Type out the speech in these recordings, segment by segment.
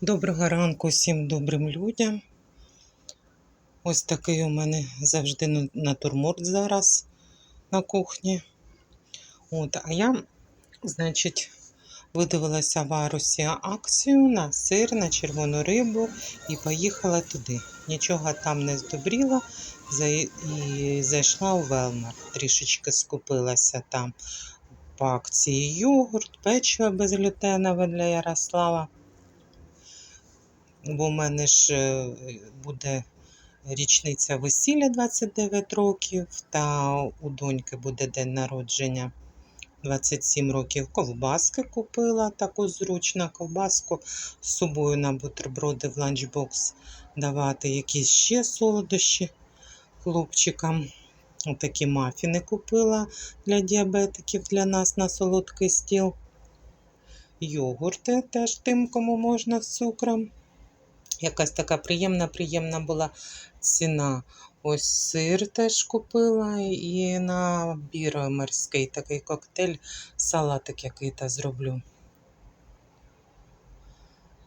Доброго ранку всім добрим людям. Ось такий у мене завжди натюрморт зараз на кухні. От, а я, значить, видивилася в Арусі акцію на сир, на червону рибу і поїхала туди. Нічого там не здобріла і зайшла у Велмар. Трішечки скупилася там по акції йогурт, печиво безглютенове для Ярослава. Бо в мене ж е, буде річниця весілля 29 років, та у доньки буде день народження 27 років. Ковбаски купила таку зручну ковбаску з собою на бутерброди в ланчбокс давати, якісь ще солодощі хлопчикам. Отакі мафіни купила для діабетиків для нас на солодкий стіл. Йогурти теж тим, кому можна з цукром. Якась така приємна, приємна була ціна. Ось сир теж купила і набір морський такий коктейль, салатик який-то зроблю.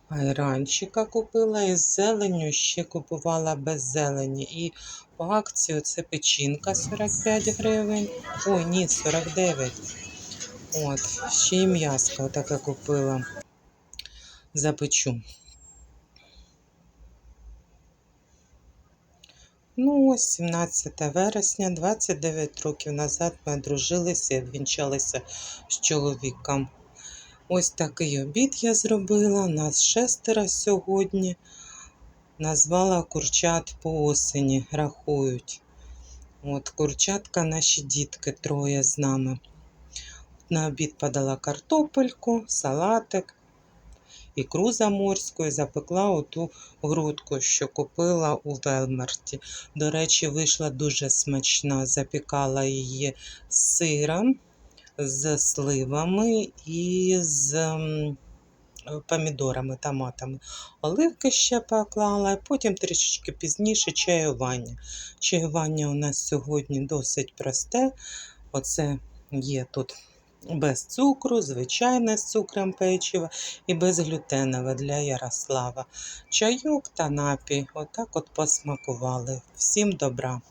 Айранчика купила і з зеленню ще купувала без зелені. І по акції це печінка 45 гривень. Ой, ні, 49. От, ще й м'яско таке купила. Запечу. Ну, ось 17 вересня, 29 років назад ми одружилися і обвінчалися з чоловіком. Ось такий обід я зробила. Нас шестеро сьогодні. Назвала курчат по осені, рахують. От, курчатка наші дітки, троє з нами. На обід подала картопельку, салатик, ікру заморську і запекла оту грудку, що купила у Велмарті. До речі, вийшла дуже смачна. Запікала її з сиром, з сливами і з помідорами, томатами. Оливки ще поклала, і потім трішечки пізніше чаювання. Чаювання у нас сьогодні досить просте. Оце є тут без цукру, звичайне з цукром печиво і безглютенове для Ярослава. Чайок та напій. Отак от посмакували. Всім добра.